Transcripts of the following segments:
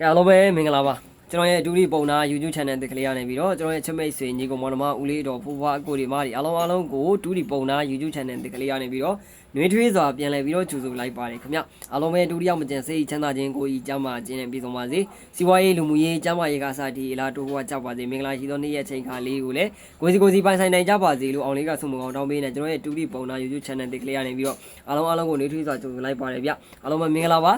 ကဲအားလုံးပဲမင်္ဂလာပါကျွန်တော်ရဲ့ဒူရီပုံနာ YouTube channel တစ်ကလေးရနေပြီးတော့ကျွန်တော်ရဲ့ချစ်မိတ်ဆွေညီကောင်မောင်နှမဦးလေးတော်ဖူဖွားအကိုဒီမတွေအားလုံးအားလုံးကိုဒူရီပုံနာ YouTube channel တစ်ကလေးရနေပြီးတော့နှွေးထွေးစွာပြန်လည်ပြီးတော့ကြိုဆိုလိုက်ပါတယ်ခင်ဗျအားလုံးပဲဒူရီရောက်မကျန်စိတ်ချမ်းသာခြင်းကိုကြီးကျမ်းမာခြင်းနဲ့ပြည့်စုံပါစေစီးပွားရေးလူမှုရေးကျမ်းမာရေးကစားတီအလားတိုးဘွားကြပါစေမင်္ဂလာရှိသောနေ့ရက်ချိန်ခါလေးကိုလည်းကိုစီကိုစီပိုင်ဆိုင်နိုင်ကြပါစေလို့အောင်လေးကဆုမကောင်းတောင်းပေးနေကျွန်တော်ရဲ့ဒူရီပုံနာ YouTube channel တစ်ကလေးရနေပြီးတော့အားလုံးအားလုံးကိုနှွေးထွေးစွာကြိုဆိုလိုက်ပါတယ်ဗျအားလုံးပဲမင်္ဂလာပါ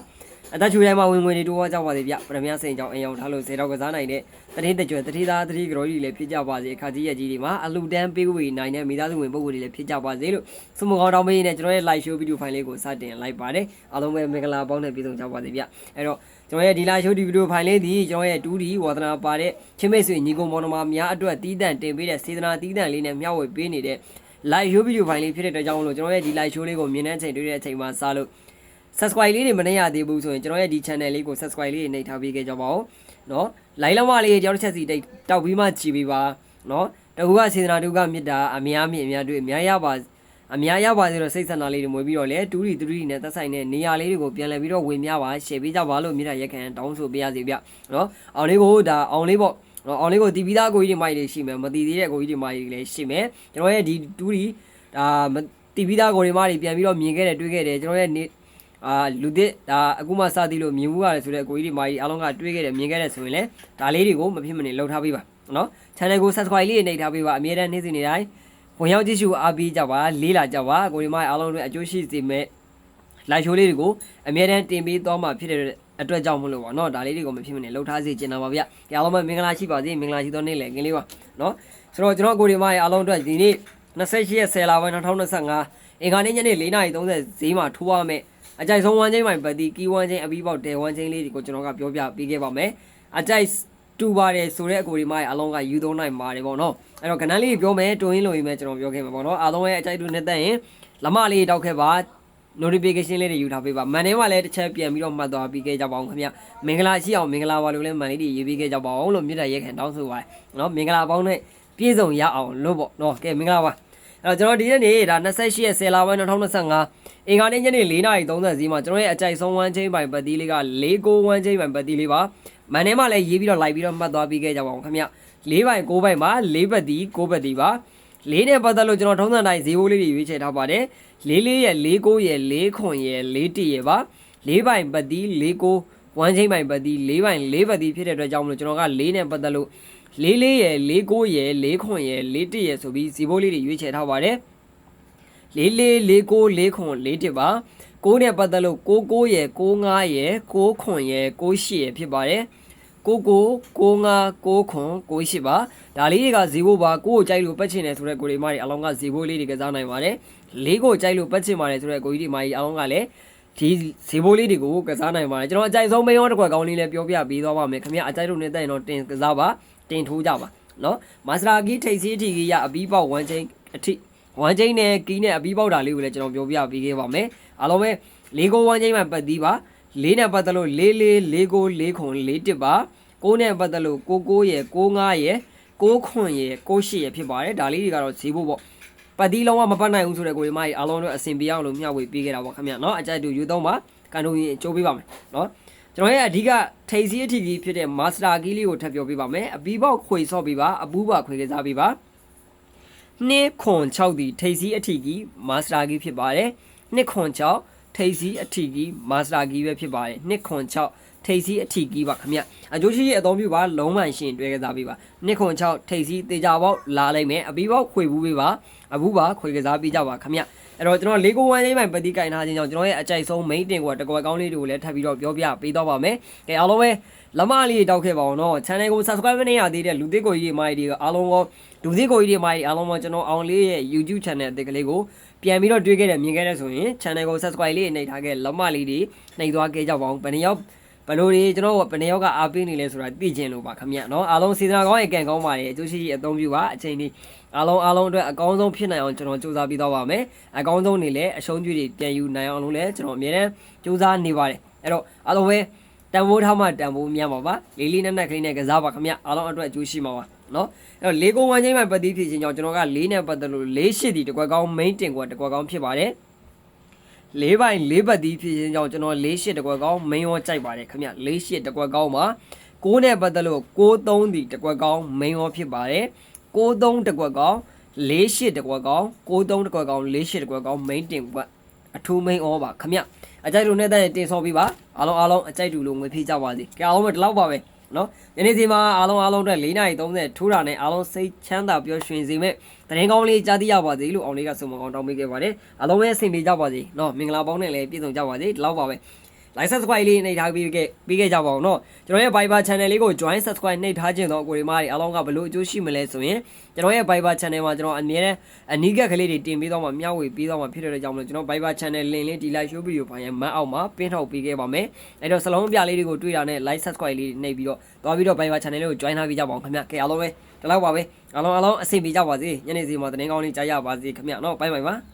အသက်ချူထဲမှာဝင်ဝင်တွေတိုးဝါကြပါစေဗျပရမယစိန်ကြောင့်အိမ်အောင်ထားလို့စေတော့ကစားနိုင်တဲ့တတိတကြွတတိသားတတိကတော်ကြီးလည်းဖြစ်ကြပါစေအခါကြီးရက်ကြီးတွေမှာအလူတန်းပေးဝေနိုင်တဲ့မိသားစုဝင်ပုဂ္ဂိုလ်တွေလည်းဖြစ်ကြပါစေလို့ဆုမကောင်းတောင်းပေးနေကျွန်တော်ရဲ့ live show video file လေးကိုစတင်လိုက်ပါတယ်အားလုံးပဲမင်္ဂလာပေါင်းနဲ့ပြည့်စုံကြပါစေဗျအဲ့တော့ကျွန်တော်ရဲ့ဒီ live show video file လေးဒီကျွန်တော်ရဲ့ 2D ဝါသနာပါတဲ့ချင်းမိတ်ဆွေညီကုံမောင်နှမများအတွက်တီးတန့်တင်ပေးတဲ့စေတနာတီးတန့်လေးနဲ့မျှဝေပေးနေတဲ့ live show video file လေးဖြစ်တဲ့အတွက်ကြောင့်မလို့ကျွန်တော်ရဲ့ဒီ live show လေးကိုမြင်တဲ့အချိန်တွေ့တဲ့အချိန်မှာစလို့ subscribe လေးတွေမနှိပ်ရသေးဘူးဆိုရင်ကျွန်တော်ရဲ့ဒီ channel လေးကို subscribe လေးတွေနှိပ်ထားပေးခဲ့ကြပါဦးเนาะ line လုံးမလေးတယောက်တစ်ချက်စီတိတ်တောက်ပြီးမှကြည်ပေးပါเนาะတကူကစေတနာတုကမေတ္တာအများမြင့်အများတွေ့အများရပါအများရပါစေတော့စိတ်ဆန္ဒလေးတွေမွေးပြီးတော့လေတူရီတူရီနဲ့သက်ဆိုင်တဲ့နေရာလေးတွေကိုပြန်လည်ပြီးတော့ဝင်များပါရှယ်ပေးကြပါလို့မြေတာရက်ခံတောင်းဆိုပေးရစီဗျเนาะအောင်လေးကိုဒါအောင်လေးပေါ့နော်အောင်လေးကိုတီးပြီးသားကိုကြီးတွေမိုက်တွေရှိမယ်မတီးသေးတဲ့ကိုကြီးတွေမိုက်တွေလည်းရှိမယ်ကျွန်တော်ရဲ့ဒီတူရီဒါတီးပြီးသားကိုတွေမိုက်တွေပြန်ပြီးတော့မြင်ခဲ့တယ်တွေ့ခဲ့တယ်ကျွန်တော်ရဲ့နေ အာလူသစ်ဒါအခုမှစသည်လို့မြင်မှုရတယ်ဆိုတော့အကိုကြီးဒီမာကြီးအားလုံးကတွေးခဲ့တယ်မြင်ခဲ့တယ်ဆိုရင်လည်းဒါလေးတွေကိုမဖြစ်မနေလှုပ်ထားပေးပါနော် channel ကို subscribe လေးနှိပ်ထားပေးပါအမြဲတမ်းနေ့စဉ်နေ့တိုင်းဝင်ရောက်ကြည့်ရှုအားပေးကြပါလေးလာကြပါအကိုဒီမာကြီးအားလုံးတွေအကျိုးရှိစေမဲ့ live show လေးတွေကိုအမြဲတမ်းတင်ပေးသွားမှာဖြစ်တဲ့အတွက်ကြောင့်မလို့ပေါ့နော်ဒါလေးတွေကိုမဖြစ်မနေလှုပ်ထားစေချင်တာပါဗျ။အားလုံးပဲမင်္ဂလာရှိပါစေမင်္ဂလာရှိသောနေ့လည်းကင်းလေးပါနော်။ဆိုတော့ကျွန်တော်ကိုဒီမားရဲ့အားလုံးအတွက်ဒီနေ့28ရက်10လပိုင်း2025အင်္ဂါနေ့ညနေ4:30ဈေးမှာထိုးရမယ်။ အကြိုက်ဆုံးဝမ်းချင်းမိုင်ပတ်တီကီဝမ်းချင်းအပြီးပေါက်တဲဝမ်းချင်းလေးတွေကိုကျွန်တော်ကပြောပြပေးခဲ့ပါမယ်အကြိုက်တူပါတယ်ဆိုတဲ့အကိုဒီမရဲ့အလုံးကယူသုံးနိုင်ပါတယ်ပေါ့နော်အဲ့တော့ကဏ္ဍလေးပြောမယ်တွင်းလို့ရင်းမယ်ကျွန်တော်ပြောခဲ့မှာပေါ့နော်အားလုံးရဲ့အကြိုက်တူနဲ့တက်ရင်လမလေးတောက်ခဲ့ပါ notification လေးတွေယူထားပေးပါမန်ထဲမှာလည်းတစ်ချက်ပြန်ပြီးတော့မှတ်သွားပြီးခဲ့ကြပါအောင်ခင်ဗျမင်္ဂလာရှိအောင်မင်္ဂလာပါလို့လည်းမန်လေးတွေရေးပေးခဲ့ကြပါအောင်လို့မြစ်တာရက်ခံတောင်းဆိုပါတယ်နော်မင်္ဂလာပေါင်းနဲ့ပြည့်စုံရအောင်လို့ပေါ့နော်ကဲမင်္ဂလာပါ အဲ့တော့ကျွန်တော်ဒီနေ့ဒါ28ရက်10လပိုင်း2025အင်္ဂါနေ့ညနေ4:30စီမှာကျွန်တော်ရဲ့အကြိုက်ဆုံးဝမ်းချင်းပိုင်ပတ်တီးလေးက6ဝမ်းချင်းပိုင်ပတ်တီးလေးပါမန်ထဲမှာလည်းရေးပြီးတော့လိုက်ပြီးတော့မှတ်သွားပြီးခဲ့ကြပါအောင်ခင်ဗျ၄ပိုင်9ပိုင်မှာ၄ပတ်တီး9ပတ်တီးပါလေးနဲ့ပတ်သက်လို့ကျွန်တော်ထုံးစံတိုင်းဈေးဘိုးလေးတွေရွေးချယ်ထားပါတယ်လေးလေးရဲ့လေးကိုရဲ့လေးခွန်ရဲ့လေးတရဲ့ပါလေးပိုင်ပတ်တီးလေးကိုဝမ်းချင်းပိုင်ပတ်တီးလေးပိုင်လေးပတ်တီးဖြစ်တဲ့အတွက်ကြောင့်မလို့ကျွန်တော်ကလေးနဲ့ပတ်သက်လို့ လေးလေးရဲ့လေးကိုရဲ့လေးခွန်ရဲ့လေးတရဲ့ဆိုပြီးဈေးဘိုးလေးတွေရွေးချယ်ထားပါတယ်လေးလေးလေးကိုလေးခွန်လေးတပါကိုနဲ့ပတ်သက်လို့ကိုကိုရဲ့ကိုငါရဲ့ကိုခွန်ရဲ့ကိုရှိရဲ့ဖြစ်ပါတယ်ကိုကိုကိုငါကိုခွန်ကိုရှိပါဒါလေးတွေကဇီဘိုးပါကိုကိုကြိုက်လို့ပတ်ချင်တယ်ဆိုတဲ့ကိုဒီမတွေအလောင်းကဇီဘိုးလေးတွေကစားနိုင်ပါတယ်လေးကိုကြိုက်လို့ပတ်ချင်ပါတယ်ဆိုတဲ့ကိုကြီးဒီမကြီးအလောင်းကလည်းဒီဇီဘိုးလေးတွေကိုကစားနိုင်ပါတယ်ကျွန်တော်အကြိုက်ဆုံးမင်းရောတစ်ခွက်ကောင်းလေးလည်းပြောပြပေးသွားပါမယ်ခင်ဗျအကြိုက်လို့နေတဲ့ရင်တော့တင်ကစားပါ တင်ထိုးကြပါနော်မာစတာကီထိတ်စီးအထိကြီးရအပီးပေါက်ဝမ်ချင်းအထိဝမ်ချင်းနဲ့ကီးနဲ့အပီးပေါက်တာလေးကိုလည်းကျွန်တော်ပြောပြပေးခဲ့ပါမယ်အားလုံးပဲလေးကိုဝမ်ချင်းမှပတ်သီးပါလေးနဲ့ပတ်သက်လို့လေးလေးလေးကိုလေးခွန်လေးတစ်ပါကိုနဲ့ပတ်သက်လို့ကိုကိုရဲ့ကိုငါရဲ့ကိုခွန်ရဲ့ကိုရှိရဲ့ဖြစ်ပါတယ်ဒါလေးတွေကတော့ဈေးဖို့ပေါ့ပတ်တီးလုံးဝမပတ်နိုင်ဘူးဆိုတဲ့ကိုဒီမကြီးအားလုံးတို့အဆင်ပြေအောင်လို့မျှဝေပေးခဲ့တာပေါ့ခင်ဗျာနော်အကြိုက်တူယူသုံးပါကန်တို့ရင်ကြိုးပေးပါမယ်နော် ကျွန်တော်ရဲ့အဓိကထိပ်စီးအထီကြီးဖြစ်တဲ့ master key လေးကိုထပ်ပြောပေးပါမယ်အပီပေါက်ခွေဆော့ပေးပါအပူးပါခွေကစားပေးပါနှစ်ခွန်6ဒီထိပ်စီးအထီကြီး master key ဖြစ်ပါတယ်နှစ်ခွန်6ထိပ်စီးအထီကြီး master key ပဲဖြစ်ပါတယ်နှစ်ခွန်6ထိပ်စီးအထီကြီးပါခင်ဗျအကျိုးရှိရဲ့အသုံးပြုပါလုံးမှန်ရှင်တွဲကစားပေးပါနှစ်ခွန်6ထိပ်စီးတေချာပေါက်လာလိုက်မယ်အပီပေါက်ခွေဘူးပေးပါအပူးပါခွေကစားပေးကြပါခင်ဗျ အဲ့တော့ကျွန်တော်လေးကိုဝမ်းချင်းပိုင်ပတိကင်ထားခြင်းကြောင့်ကျွန်တော်ရဲ့အကြိုက်ဆုံး main တင်ကွာတကွယ်ကောင်းလေးတွေကိုလည်းထပ်ပြီးတော့ပြောပြပေးတော့ပါမယ်။ကဲအားလုံးပဲလမလေးတောက်ခဲ့ပါအောင်နော် channel ကို subscribe မနေရသေးတဲ့လူသစ်ကိုကြီးတွေမိုင်းတွေကအားလုံးကောလူသစ်ကိုကြီးတွေမိုင်းတွေအားလုံးကောကျွန်တော်အောင်လေးရဲ့ YouTube channel အသစ်ကလေးကိုပြန်ပြီးတော့တွေ့ခဲ့တယ်မြင်ခဲ့တယ်ဆိုရင် channel ကို subscribe လေးနှိပ်ထားခဲ့လမလေးတွေနှိပ်သွားခဲ့ကြပါအောင်ဘယ်နှယောက် ဘယ်လိုတွေကျွန်တော်ဘယ်နှယောက်ကအားပေးနေလဲဆိုတာသိချင်လို့ပါခင်ဗျနော်အားလုံးစေတနာကောင်းရဲ့ကံကောင်းပါတယ်အကျိုးရှိရှိအသုံးပြုပါအချိန်လေးအားလုံးအားလုံးအတွက်အကောင်းဆုံးဖြစ်နိုင်အောင်ကျွန်တော်စူးစမ်းပြီးတော့ပါမယ်အကောင်းဆုံးနေလဲအရှုံးကျွေးတွေပြန်ယူနိုင်အောင်လို့လဲကျွန်တော်အမြဲတမ်းစူးစမ်းနေပါတယ်အဲ့တော့အားလုံးပဲတန်ဖိုးထားမှတန်ဖိုးများပါပါလေးလေးနက်နက်ကလေးနဲ့ကစားပါခင်ဗျအားလုံးအတွက်အကျိုးရှိမှာပါနော်အဲ့တော့လေးကုန်းဝမ်းချင်းမှပတ်သီးဖြစ်ခြင်းကြောင့်ကျွန်တော်ကလေးနဲ့ပတ်သက်လို့လေးရှိတီတကွက်ကောင်း main တင်ကွက်တကွက်ကောင်းဖြစ်ပါတယ် ၄ပိုင်၄ဘတ်တီးဖြစ်ခြင်းကြောင့်ကျွန်တော်၄ရှစ်တကွက်ကောင်းမင်းရောကြိုက်ပါတယ်ခင်ဗျ၄ရှစ်တကွက်ကောင်းမှာ6နဲ့ပတ်သက်လို့63ဒီတကွက်ကောင်းမင်းရောဖြစ်ပါတယ်63တကွက်ကောင်း၄ရှစ်တကွက်ကောင်း63တကွက်ကောင်း၄ရှစ်တကွက်ကောင်း main တင်ကွက်အထူး main ဩပါခင်ဗျအကြိုက်လို့နဲ့တဲ့တင်ဆော်ပြီးပါအားလုံးအားလုံးအကြိုက်တူလို့ငွေဖြည့်ကြပါစေကြအောင်မဒီလောက်ပါပဲ နော်ယနေ့စီမှာအားလုံးအားလုံးအတွက်4:30ထိုးတာနဲ့အားလုံးစိတ်ချမ်းသာပျော်ရွှင်စေမဲ့တရင်ကောင်းလေးကြားသိရပါစေလို့အောင်လေးကဆုမကောင်းတောင်းပေးခဲ့ပါတယ်အားလုံးပဲအဆင်ပြေကြပါစေနော်မင်္ဂလာပေါင်းနဲ့လည်းပြည့်စုံကြပါစေဒီလောက်ပါပဲ like subscribe လေးနှိပ်ထားပြီးခဲ့ပြီးခဲ့ကြပါအောင်เนาะကျွန်တော်ရဲ့ Viber channel လေးကို join subscribe နှိပ်ထားခြင်းတော့ကိုရီမားတွေအားလုံးကဘလို့အကျိုးရှိမလဲဆိုရင်ကျွန်တော်ရဲ့ Viber channel မှာကျွန်တော်အမြဲတမ်းအနီးကပ်ကလေးတွေတင်ပေးတော့မှမျှဝေပေးတော့မှဖြစ်တဲ့ကြောင့်မလို့ကျွန်တော် Viber channel link လေးဒီ live show video ဖိုင်ရဲ့မတ်အောက်မှာပင်းထောက်ပေးခဲ့ပါမယ်အဲ့တော့စလုံးပြလေးတွေကိုတွေ့တာနဲ့ like subscribe လေးနှိပ်ပြီးတော့သွားပြီးတော့ Viber channel လေးကို join ထားပြီးကြပါအောင်ခင်ဗျကဲအားလုံးပဲဒီလောက်ပါပဲအားလုံးအားလုံးအဆင်ပြေကြပါစေညနေစီမှာတနေ့ကောင်းလေးကြားရပါစေခင်ဗျเนาะဘိုင်ဘိုင်ပါ